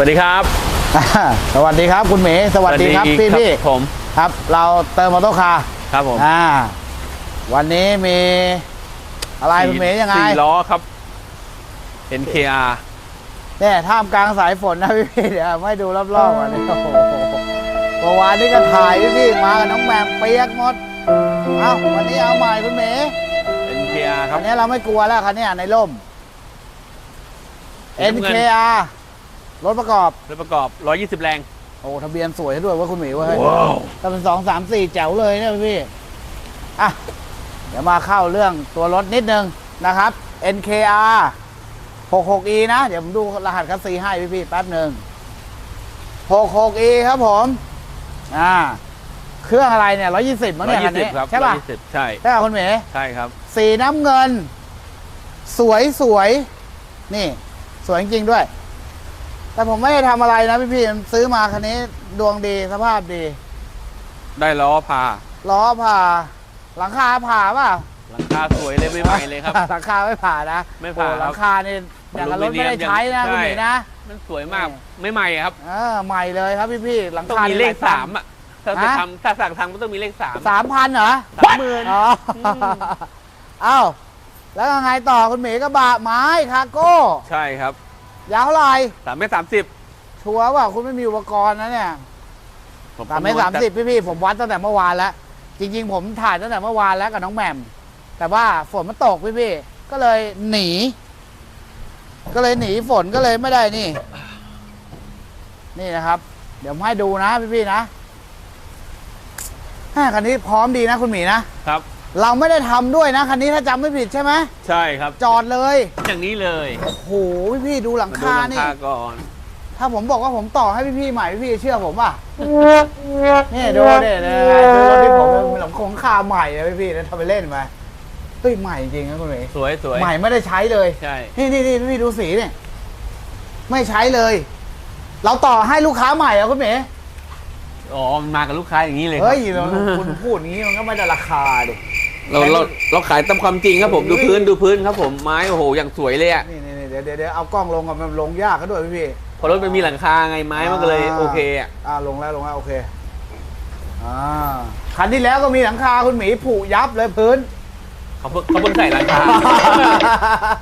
วัสดีครับอ่าสวัสดีครับคุณหมีสวัสดีครับพี่พี่ผมครับ เราเติมมอเตอร์คาร์ครับผมอ่า วันนี้มีอะไรคุณหมียังไงสี่ล้อครับ NKR เนี่ยท่ามกลางสายฝนนะพี่พี่เดี๋ยวให้ดูรอบๆก่อนนี่โอ้โหเมื่อวานนี้ก็ถ่ายพี่พี่มากับน้องแหมมเปียกหมดเอ้าวันนี้เอาใหม่คุณหมี NKR คคัรับนนี้เราไม่กลัวแล้วคันนี้ในร่มสีน้ำเงิน NKR รถประกอบรถประกอบ 120 แรง โอ้ทะเบียนสวยด้วยว่าคุณหมีเว่าว้าวถ้าเป็นสองสามสี่แจ๋วเลยเนี่ยพี่อะเดี๋ยวมาเข้าเรื่องตัวรถนิดนึงนะครับ NKR 66E นะ เดี๋ยวผมดูรหัสคัสซีให้พี่พี่ๆแป๊บหนึ่ง 66E ครับผมอ่าเครื่องอะไรเนี่ย 120 มั้งเนี่ยคันนี้120ครับใช่ป่ะ120ใช่ใช่ป่ะคุณเหมใช่ครับ สีน้ำเงิน สวยสวยนี่ สวยจริงๆด้วย แต่ผมไม่ได้ทำอะไรนะพี่พี่ๆซื้อมาคันนี้ดวงดีสภาพดีได้ล้อพาล้อผ่า หลังคาผ่าเปล่าหลังคาสวยเลยไม่ใหม่เลยครับ หลังคาไม่ผ่านะไม่ผ่าโอ้หลังคานี่อย่างกับรถไม่ได้อลูมิเนียมใช้นะใช่คุณหมีนะ มันสวยมากนี่ไม่ใหม่ครับเออใหม่เลยครับพี่พี่ๆหลังต้องคามีนี่เลขหยตัสางมค์อะถ้าจะฮะ ทำถ้าสั่งทำก็ต้องมีเลขสาม สามพันเหรอสามหมื่นอ๋อเอ้าแล้วยังไงต่อคุณหมีกระบะไม้คาร์โก้ ใช่ครับ ยาวเท่าไหร่สามเมตรสามสิบชัวร์ว่าคุณไม่มีอุปกรณ์นะเนี่ยสามเมตรสามสิบพี่พี่ๆผมวัดตั้งแต่เมื่อวานแล้ว จริง ๆ ผมถ่ายตั้งแต่เมื่อวานแล้วกับน้องแหม่ม แต่ว่าฝนมันตกพี่พี่ๆก็เลยหนี ก็เลยหนีฝนก็เลยไม่ได้นี่ นี่นะครับ เดี๋ยวผมให้ดูนะพี่พี่ๆนะอ่าคันนี้พร้อมดีนะคุณหมีนะครับ เราไม่ได้ทำด้วยนะคันนี้ถ้าจำไม่ผิดใช่ไหมใช่ครับจอดเลยอย่างนี้เลยโอ้โหพี่พี่ๆดูหลังมาดูคาหลังนี่ คาก่อน ถ้าผมบอกว่าผมต่อให้พี่พี่ๆใหม่พี่พี่ๆเชื่อผมป่ะ นี่ดูเนี่ยนะดูรถที่ผมเป็นหลังคงคาใหม่เลยพี่พี่ๆนะทำไปเล่นมาเฮ้ยใหม่จริงนะคุณหมีสวยสวยใหม่ไม่ได้ใช้เลย ใช่ นี่นี่นี่พี่ดูสีเนี่ยไม่ใช้เลย เราต่อให้ลูกค้าใหม่เหรอคุณหมีอ๋อมันมากับลูกค้าอย่างนี้เลยครับ เฮ้ยเราคุณพูดอย่างนี้มันก็ไม่ได้ราคาดิ เราเราเราขายตามความจริงครับผมดูพื้นดูพื้นครับผมไม้โอ้โหอย่างสวยเลยอะนี่นี่นี่เดี๋ยวเดี๋ยวเดี๋ยวเอากล้องลงก่อนมันลงยากก็ด้วยพี่พี่พอรถมันมีหลังคาไงไม้มันก็เลยโอเคอะอ่าลงแล้วลงแล้วโอเคอ่าคันที่แล้วก็มีหลังคาคุณหมีผุยับเลยพื้นเขาเพิ่งเขาเพิ่งใส่หลังคา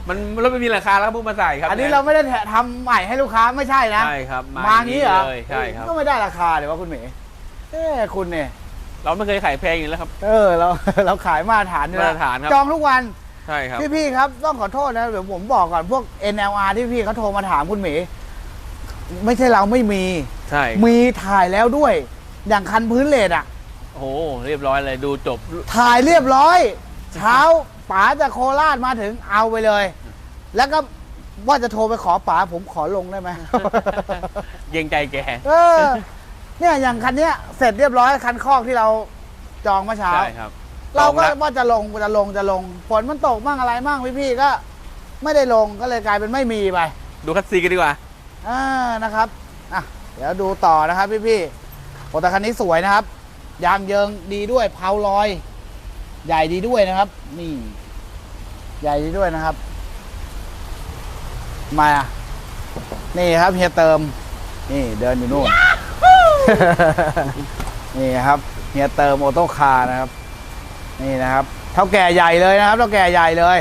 มันรถไม่มีหลังคาแล้วเพิ่งมาใส่ครับอันนี้เราไม่ได้แถทำใหม่ให้ลูกค้าไม่ใช่นะใช่ครับมางี้เหรอเลยใช่ครับก็ไม่ได้ราคาเดี๋ยวว่าคุณหมีเอ้คุณเนี่ย เราไม่เคยขายแพงอยู่แล้วครับ เออเราเราขายมาตรฐานอยู่แล้วมาตรฐานครับ จองทุกวันใช่ครับ พี่พี่ๆครับต้องขอโทษนะเดี๋ยวผมบอกก่อนพวก NLR ที่พี่เขาโทรมาถามคุณหมีไม่ใช่เราไม่มี ใช่มีถ่ายแล้วด้วย อย่างคันพื้นเลดอะโอ้โหเรียบร้อยเลยดูจบ ถ่ายเรียบร้อย เช้าป๋าจากโคราชมาถึงเอาไปเลย แล้วก็ว่าจะโทรไปขอป๋าผมขอลงได้ไหม เย็งใจแก เออ เนี่ยอย่างคันเนี้ยเสร็จเรียบร้อยคันคอกที่เราจองเมื่อเช้า ใช่ครับเราก็จองละว่าจะลงจะลงจะลงฝนมันตกมั่งอะไรมั่งพี่ๆก็ ไม่ได้ลงก็เลยกลายเป็นไม่มีไปดูคัสซีกันดีกว่า อ่านะครับอะเดี๋ยวดูต่อนะครับพี่ๆโอ้แต่คันนี้สวยนะครับยางเยิงดีด้วยเพาลอย ใหญ่ดีด้วยนะครับ นี่ ใหญ่ดีด้วยนะครับ มาอะนี่ครับเฮียเติม นี่เดินอยู่นู่น นี่ครับเฮียเติมโอโต้คาร์นะครับ นี่นะครับ เท่าแก่ใหญ่เลยนะครับ เท่าแก่ใหญ่เลย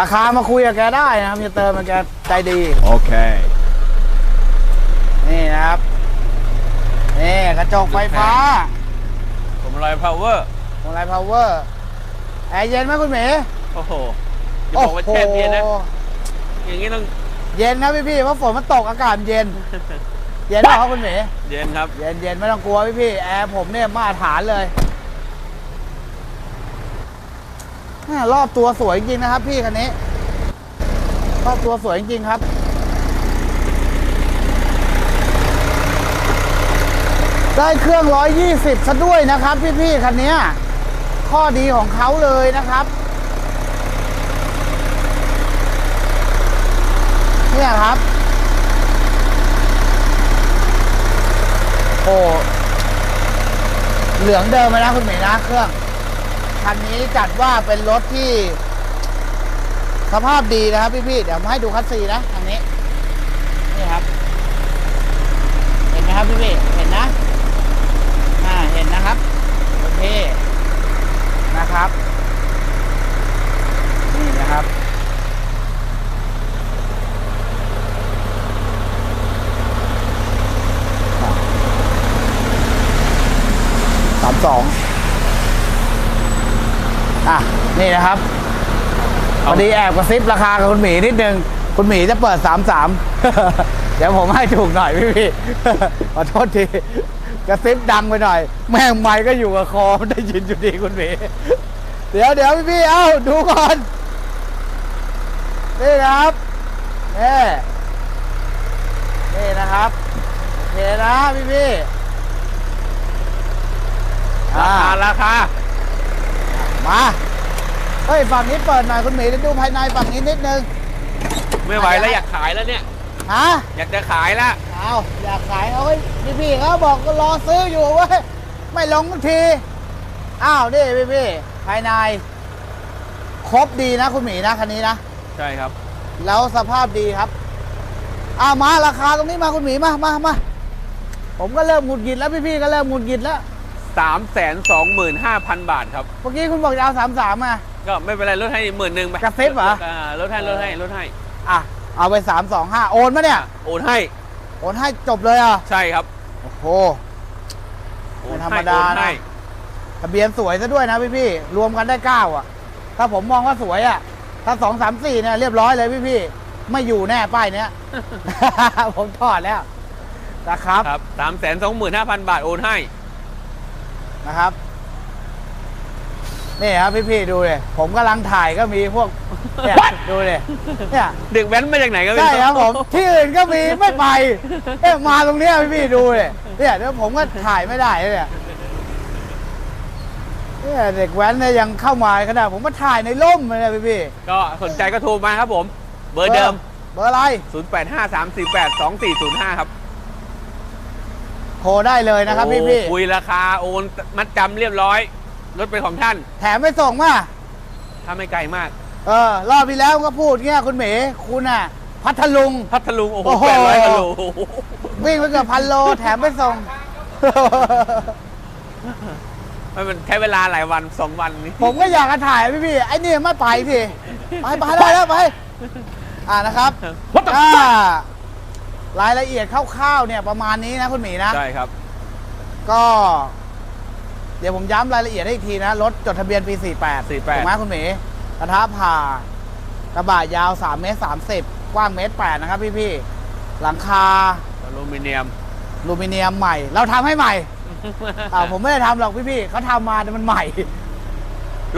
ราคามาคุยกับแกได้นะครับเฮียเติมมันแกใจดี Okay นี่นะครับ นี่กระจกไฟฟ้าผมลอยพาวเวอร์ของไรพาวเวอร์แอร์เย็นไหมคุณหมีโอ้โหจะบอกว่าแช่เย็นนะโอ้โหอย่างนี้ต้อง เย็นนะพี่พี่ๆเพราะฝนมันตกอากาศเย็น เย็นเปล่าครับคุณหมีเย็นครับ เย็นเย็นไม่ต้องกลัวพี่พี่ๆแอร์ผมเนี่ยมาตรฐานเลยแม่รอบตัวสวยจริงๆนะครับ พี่คันนี้รอบตัวสวยจริงๆครับได้เครื่อง 120ซะด้วยนะครับ พี่ๆคันเนี้ยข้อดีของเขาเลยนะครับ เนี่ยครับ โอ้เหลืองเดิมไล้วคุณเหมยนะเครื่อง คันนี้จัดว่าเป็นรถที่ สภาพดีนะครับพี่ๆเดี๋ยวมาให้ดูคัสซีนะคันนี้ นี่ครับ เห็นไหมครับพี่ๆเห็นนะ อ่าเห็นนะครับ โอเคนะครับ นี่นะครับพอดีแอบกระซิบราคากับคุณหมีนิดนึง คุณหมีจะเปิดสามสามเดี๋ยวผมให้ถูกหน่อยพี่พี่ขอโทษทีกระซิบดังไปหน่อย แม่งไม้ก็อยู่กับคอได้ยินอยู่ดีคุณหมีเดี๋ยวเดี๋ยวพี่พี่เอ้าดูก่อน นี่นะครับนี่นี่นะครับโอเคนะพี่พี่ ราอ่าคาราคา มา เฮ้ย ฝั่งนี้เปิดหน่อยคุณหมีดูภายในฝั่งนี้นิดนึง ไม่ไหวแล้วอยากขายแล้วเนี่ย ฮะ อยากจะขายแล้วเอาอยากขายเอาไว้พี่พี่ๆเขาบอกก็รอซื้ออยู่เว้ย ไม่ลงทันทีอ้าวนี่พี่พี่ๆภายใน ครบดีนะคุณหมีนะคันนี้นะ ใช่ครับ แล้วสภาพดีครับอ้าวมาราคาตรงนี้มาคุณหมีมามามาผมก็เริ่มหงุดหงิดแล้วพี่พี่ๆก็เริ่มหงุดหงิดแล้ว 3 2 5 0 0 0 บาทครับ เมื่อกี้คุณบอกจะเอาสามสามมาก็ไม่เป็นไรลดให้หมื่นหนึ่งไปกระซิบเหรอลดให้ลดให้ลดให้อะ เอาไปสามสองห้าโอนมาเนี่ย โอนให้โอนให้จบเลยอะ ใช่ครับโอ้โห โอนไม่ธรรให้มดาโอนนะให้ทะเบียนสวยซะด้วยนะพี่พี่ๆรวมกันได้เก้าอะ ถ้าผมมองว่าสวยอะ ถ้าสองสามสี่เนี่ยเรียบร้อยเลยพี่พี่ๆไม่อยู่แน่ป้ายเนี้ย ผมถอดแล้วนะครับ ครับสามแสนสองหมื่นห้าพันบาทโอนให้ นะครับ นี่ครับพี่พี่ๆดูเลยผมกำลังถ่ายก็มีพวกเนี่ยดูเลยเนี่ยเด็กแว้นมาจากไหนก็ไม่ใช่ครับผมที่อื่นก็มีไม่ไปเอ๊ะมาตรงเนี้ยพี่พี่ๆดูเลยเนี่ยเดี๋ยวผมก็ถ่ายไม่ได้เลยเนี่ยเนี่ยเด็กแว้นเนี่ยยังเข้ามาขนาดผมมาถ่ายในร่มเลยเนี่ยพี่พี่ๆก็สนใจก็โทรมาครับผม เบอร์เดิม เบอร์อะไร 0 8 5 3 4 8 2 4 0 5 ครับ โทรได้เลยนะครับพี่พี่โอ้คุยราคาโอนมัดจำเรียบร้อยรถเป็นของท่าน แถมไม่ส่งมาถ้าไม่ไกลมาก เออรอบที่แล้วก็พูดเงี้ยคุณเหมคุณอะ พัทลุง พัทลุง โอ้โหโอ้โหแปดร้อยกิโลวิ่งไปเกือบพันโล แถมไม่ส่งไม่มันใช้เวลาหลายวันสองวันนี้ผมก็อยากจะถ่ายพี่พี่ไอ้นี่ไม่ไปทีไปไปได้แล้วไป อ่านะครับ What the อ่า fuck รายละเอียดคร่าวๆเนี่ยประมาณนี้นะคุณหมีนะ ใช่ครับ ก็ เดี๋ยวผมย้ำรายละเอียดให้อีกทีนะ รถจดทะเบียนปี 48 48 ถูกไหมคุณหมีกระทะผ่ากระบะยาว 3 เมตร 30 กว้างเมตร 8 นะครับพี่พี่ๆหลังคาอลูมิเนียมอลูมิเนียมใหม่ เราทำให้ใหม่ อ่าผมไม่ได้ทำหรอกพี่พี่ๆเขาทำมาแต่มันใหม่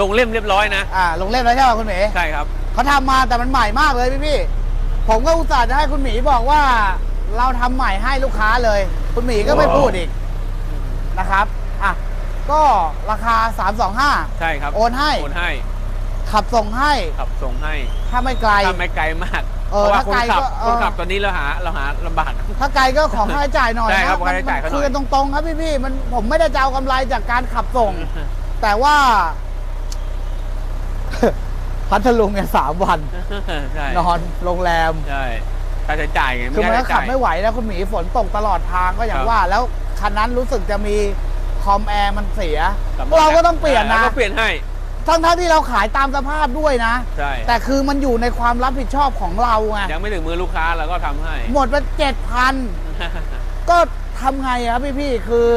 ลงเล่มเรียบร้อยนะ อ่า ลงเล่มแล้วใช่ไหมคุณหมีใช่ครับ เขาทำมาแต่มันใหม่มากเลยพี่พี่ๆ ผมก็อุตส่าห์จะให้คุณหมีบอกว่า เราทำใหม่ให้ลูกค้าเลย คุณหมีก็ไม่ว้าวพูดอีกนะครับอะก็ราคา 325 ใช่ครับโอนให้ โอนให้ขับส่งให้ขับส่งให้ถ้าไม่ไกล ถ้าไม่ไกลมากเอเพอราะว่าถ้าคนไกลขับก็เออ คนขับตอนนี้เราหาเราหาลำบาก ถ้าไกลก็ขอค่าใช้จ่ายหน่อยใช่นะครับค่าใช้จ่ายเขาหน่อย คุยกันตรงๆ ครับพี่พี่ๆมันผมไม่ได้จะเอากำไรจากการขับส่ง แต่ว่า พัทลุงเนี่ยสามวัน ใช่นอนโรงแรม ใช่ค่าใช้จ่ายไงคือมันก็ค่าใช้ขับจ่ายไม่ไหวแล้วคุณหมีฝนตกตลอดทางก็อย่างครับว่า แล้วคันนั้นรู้สึกจะมีคอมแอร์มันเสียครับเราก็ต้องเปลี่ยนนะราก็เปลี่ยนให้ทั้งทั้งๆที่เราขายตามสภาพด้วยนะ ใช่ แต่คือมันอยู่ในความรับผิดชอบของเราไง ยังไม่ถึงมือลูกค้าเราก็ทำให้ หมดไปเจ็ดพัน ก็ทำไงอะครับพี่พี่ๆคือ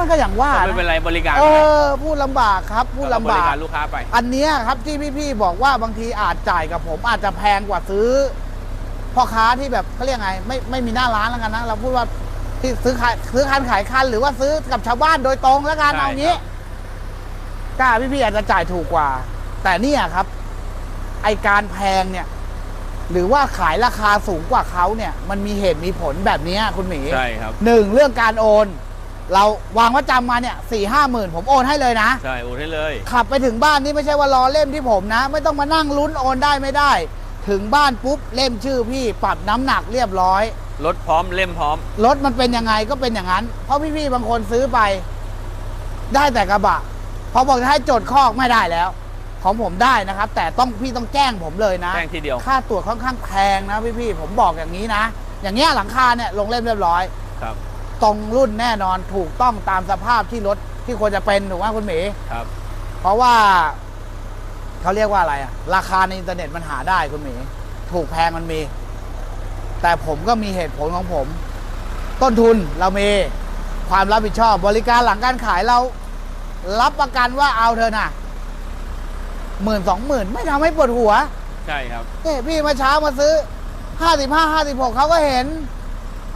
มันก็อย่างว่าไม่เป็นนะไรบริการเออพูดลำบากครับพูดลำบริบากการลูกค้าไป อันเนี้ยครับที่พี่ๆบอกว่าบางทีอาจจ่ายกับผม อาจจะแพงกว่าซื้อพ่อค้าที่แบบเขาเรียกไง ไม่ไม่มีหน้าร้านแล้วกันนะเราพูดว่าที่ซื้อขายซื้อคันขายคัน หรือว่าซื้อกับชาวบ้านโดยตรงแล้วกันใช่เอางี้ครับกล้าพี่ๆอาจจะจ่ายถูกกว่า แต่เนี่ยครับ ไอการแพงเนี่ย หรือว่าขายราคาสูงกว่าเขาเนี่ย มันมีเหตุมีผลแบบเนี้ยคุณหมีใช่ครับหนึ่งเรื่องการโอน เราวางว่าจำมาเนี่ยสี่ห้าหมื่นผมโอนให้เลยนะ ใช่โอนให้เลย ขับไปถึงบ้านนี่ไม่ใช่ว่ารอเล่มที่ผมนะ ไม่ต้องมานั่งลุ้นโอนได้ไม่ได้ ถึงบ้านปุ๊บเล่มชื่อพี่ปรับน้ำหนักเรียบร้อย รถพร้อมเล่มพร้อม รถมันเป็นยังไงก็เป็นอย่างนั้น เพราะพี่ๆบางคนซื้อไป ได้แต่กระบะพอบอกจะให้จดคอกไม่ได้แล้ว ของผมได้นะครับ แต่ต้องพี่ต้องแจ้งผมเลยนะแจ้งทีเดียว ค่าตรวจค่อนข้างแพงนะพี่ๆผมบอกอย่างนี้นะ อย่างเงี้ยหลังคาเนี่ยลงเล่มเรียบร้อย ครับ ตรงรุ่นแน่นอนถูกต้องตามสภาพที่รถที่ควรจะเป็นถูกไหมคุณหมีครับ เพราะว่าเขาเรียกว่าอะไรอะราคาในอินเทอร์เน็ตมันหาได้คุณหมีถูกแพงมันมี แต่ผมก็มีเหตุผลของผม ต้นทุนเรามีความรับผิดชอบบริการหลังการขายเรา รับประกันว่าเอาเธอะน่ะหมื่นสองหมื่นไม่ทำให้ปวดหัว ใช่ครับนี่พี่มาเช้ามาซื้อห้าสิบห้าห้าสิบหกเขาก็เห็น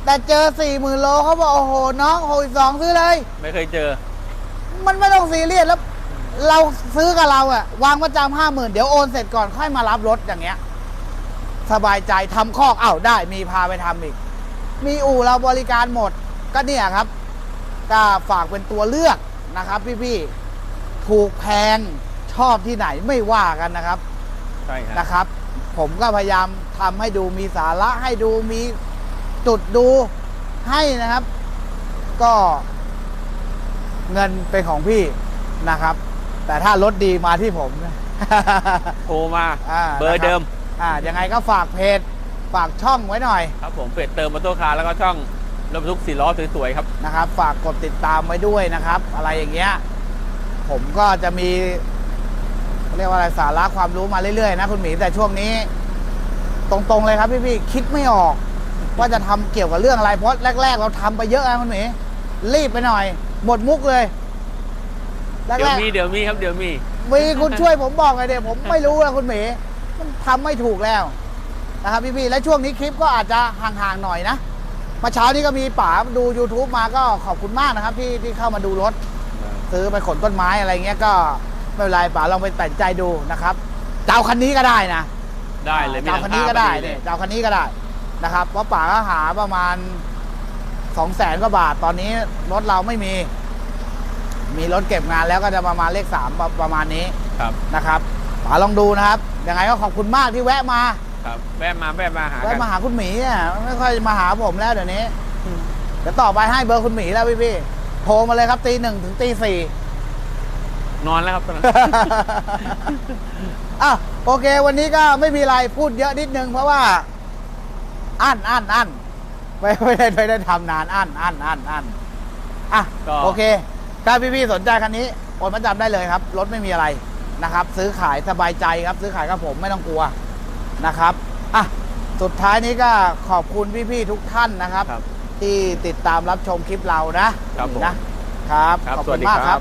แต่เจอสี่หมื่นโลเขาบอกโอ้โหน้องหกสองซื้อเลย ไม่เคยเจอ มันไม่ต้องซีเรียสแล้ว เราซื้อกับเราอะวางประจำห้าหมื่นเดี๋ยวโอนเสร็จก่อนค่อยมารับรถอย่างเงี้ย สบายใจทำคอกเอ้าได้มีพาไปทำอีก มีอู่เราบริการหมดก็เนี่ยครับ ก็ฝากเป็นตัวเลือกนะครับ พี่ๆถูกแพงชอบที่ไหนไม่ว่ากันนะครับ ใช่ครับ นะครับ ผมก็พยายามทำให้ดูมีสาระให้ดูมี จุดดูให้นะครับ ก็เงินเป็นของพี่นะครับ แต่ถ้ารถดีมาที่ผมโทรมาอ่าเบอร์เดิม อ่ายังไงก็ฝากเพจฝากช่องไว้หน่อย ครับผมเป็ดเติมมอเตอร์คาร์แล้วก็ช่องรถบรรทุกสี่ล้อสวยๆครับนะครับ ฝากกดติดตามไว้ด้วยนะครับ อะไรอย่างเงี้ยผมก็จะมีเรียกว่าอะไรสาระความรู้มาเรื่อยๆนะคุณหมีแต่ช่วงนี้ ตรงๆเลยครับพี่ๆคิดไม่ออก ว่าจะทำเกี่ยวกับเรื่องอะไร เพราะแรก ๆ เราทำไปเยอะนะคุณหมีรีบไปหน่อยหมดมุกเลยแรเดี๋ยวกมีเดี๋ยวมีครับเดี๋ยวมีๆมีคุณช่วยผมบอกไงเดี๋ยวผมไม่รู้นะคุณหมีมันทำไม่ถูกแล้วนะครับพี่ๆและช่วงนี้คลิปก็อาจจะห่างๆหน่อยนะเมื่อเช้านี้ก็มีป๋าดู YouTube มาก็ขอบคุณมากนะครับที่ที่เข้ามาดูรถ ซื้อไปขนต้นไม้อะไรเงี้ยก็ไม่เป็นไรป๋าลองไปตัดใจดูนะครับเจ้าคันนี้ก็ได้นะได้เลยมีเจ้าหลัคังนนี้คาก็ได้พอเลเนี่ยยเจ้าคันนี้ก็ได้ นะครับเพราะป๋าก็หาประมาณสองแสนกว่าบาท ตอนนี้รถเราไม่มี มีรถเก็บงานแล้วก็จะประมาณเลขสามประประมาณนี้ครับนะครับป๋าลองดูนะครับยังไงก็ขอบคุณมากที่แวะมา ครับ แวะมาแวะมาหากัแวะนมาหาคุณหมีอะไม่ค่อยมาหาผมแล้วเดี๋ยวนี้เดี๋ยวต่อไปให้เบอร์คุณหมีแล้วพี่พี่ๆโทรมาเลยครับตีหนึ่งถึงตีสี่นอนแล้วครับตอนนั้นอะโอเค วันนี้ก็ไม่มีอะไรพูดเยอะนิดนึงเพราะว่า อั้นอั้นอั้นไม่ไม่ได้ไม่ได้ทำนานอั้นอั้นอั้นอั้นอะก็ โอเค ถ้าพี่ๆสนใจคันนี้โอนมาจำได้เลยครับ รถไม่มีอะไรนะครับ ซื้อขายสบายใจครับ ซื้อขายกับผมไม่ต้องกลัวนะครับอะสุดท้ายนี้ก็ขอบคุณพี่ๆทุกท่านนะครับ ครับ ที่ติดตามรับชมคลิปเรานะครับผมนะครับ ครับขอบสคุวัสณดีมากคครัรับ บ